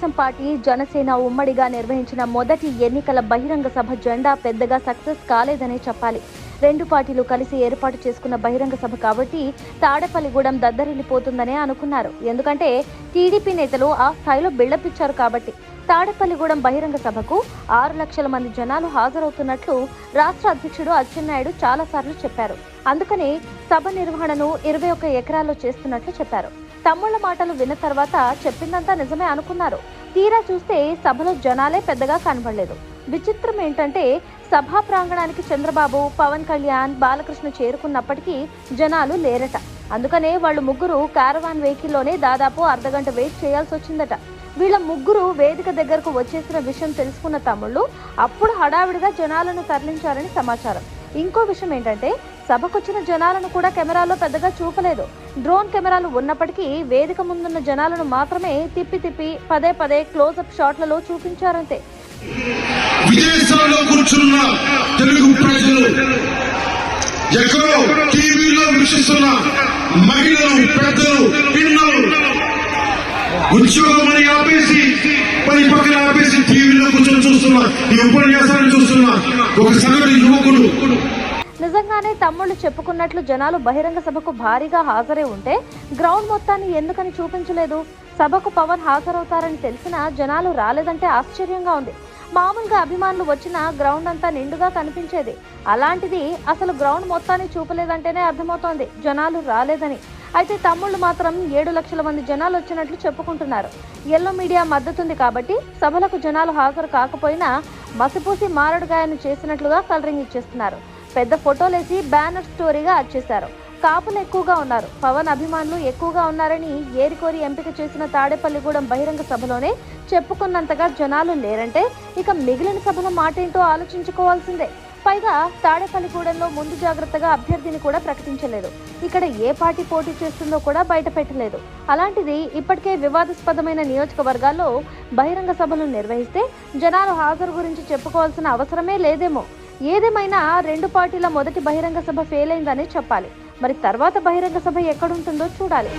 Telugu Desam party Janasena ఉమ్మడిగా నిర్వహించిన మొదటి ఎన్నికల బహిరంగ సభ జెండా పెద్దగా సక్సెస్ కాలేదనే చెప్పాలి. రెండు పార్టీలు కలిసి ఏర్పాటు చేసుకున్న బహిరంగ సభ కాబట్టి తాడేపల్లిగూడెం దద్దరిల్లిపోతుందనే అనుకున్నారు. ఎందుకంటే టీడీపీ నేతలు ఆ స్థాయిలో బిల్డప్ ఇచ్చారు కాబట్టి. తాడేపల్లిగూడెం బహిరంగ సభకు ఆరు లక్షల మంది జనాలు హాజరవుతున్నట్లు రాష్ట్ర అధ్యక్షుడు అచ్చెన్నాయుడు చాలాసార్లు చెప్పారు. అందుకని సభ నిర్వహణను ఇరవై ఒక్క ఎకరాల్లో చేస్తున్నట్లు చెప్పారు. తమ్ముళ్ళ మాటలు విన్న తర్వాత చెప్పిందంతా నిజమే అనుకున్నారు. తీరా చూస్తే సభలో జనాలే పెద్దగా కనబడలేదు. విచిత్రం ఏంటంటే సభా ప్రాంగణానికి చంద్రబాబు పవన్ కళ్యాణ్ బాలకృష్ణ చేరుకున్నప్పటికీ జనాలు లేరట. అందుకనే వాళ్ళు ముగ్గురు కారవాన్ వెహికల్లోనే దాదాపు అర్ధగంట వెయిట్ చేయాల్సి వచ్చిందట. వీళ్ళ ముగ్గురు వేదిక దగ్గరకు వచ్చేసిన విషయం తెలుసుకున్న తమ్ముళ్ళు అప్పుడు హడావిడిగా జనాలను తరలించారని సమాచారం. ఇంకో విషయం ఏంటంటే సభకొచ్చిన జనాలను కూడా కెమెరాలో పెద్దగా చూపలేదు. డ్రోన్ కెమెరాలు ఉన్నప్పటికీ వేదిక ముందున్న జనాలను మాత్రమే తిప్పి తిప్పి పదే పదే క్లోజప్ షాట్లలో చూపించారంతే. విదేశాల్లో కూర్చున్న తెలుగు ప్రజలు ఎక్కడో టీవీలో వీక్షిస్తున్న మహిళలు పెద్దలు పిల్లలు ఉద్యోగం ఆపేసి పని పక్కన ఆపేసి టీవీలో కూర్చొని చూస్తున్న ఈ ఉపన్యాసాన్ని చూస్తున్న ఒక సగటు యువకుడు నిజంగానే తమ్ముళ్ళు చెప్పుకున్నట్లు జనాలు బహిరంగ సభకు భారీగా హాజరై ఉంటే గ్రౌండ్ మొత్తాన్ని ఎందుకని చూపించలేదు? సభకు పవన్ హాజరవుతారని తెలిసినా జనాలు రాలేదంటే ఆశ్చర్యంగా ఉంది. మామూలుగా అభిమానులు వచ్చిన గ్రౌండ్ అంతా నిండుగా కనిపించేది. అలాంటిది అసలు గ్రౌండ్ మొత్తాన్ని చూపలేదంటేనే అర్థమవుతోంది. జనాలు రాలేదని. అయితే తమ్ముళ్ళు మాత్రం ఏడు లక్షల మంది జనాలు వచ్చినట్లు చెప్పుకుంటున్నారు. ఎల్లో మీడియా మద్దతుంది కాబట్టి సభలకు జనాలు హాజరు కాకపోయినా మసిపూసి మారడుగాయను చేసినట్లుగా కలరింగ్ ఇచ్చేస్తున్నారు. పెద్ద ఫోటోలేసి బ్యానర్ స్టోరీగా వచ్చేశారు కాపులు ఎక్కువగా ఉన్నారు. పవన్ అభిమానులు ఎక్కువగా ఉన్నారని ఏరికోరి ఎంపిక చేసిన తాడేపల్లిగూడెం బహిరంగ సభలోనే చెప్పుకున్నంతగా జనాలు లేరంటే ఇక మిగిలిన సభల మాటేంటో ఆలోచించుకోవాల్సిందే. పైగా తాడేపల్లిగూడెంలో ముందు జాగ్రత్తగా అభ్యర్థిని కూడా ప్రకటించలేదు. ఇక్కడ ఏ పార్టీ పోటీ చేస్తుందో కూడా బయట పెట్టలేదు. అలాంటిది ఇప్పటికే వివాదాస్పదమైన నియోజకవర్గాల్లో బహిరంగ సభలు నిర్వహిస్తే జనాలు హాజరు గురించి చెప్పుకోవాల్సిన అవసరమే లేదేమో. ఏదేమైనా రెండు పార్టీల మొదటి బహిరంగ సభ ఫెయిల్ అయిందని చెప్పాలి. మరి తర్వాత బహిరంగ సభ ఎక్కడుంటుందో చూడాలి.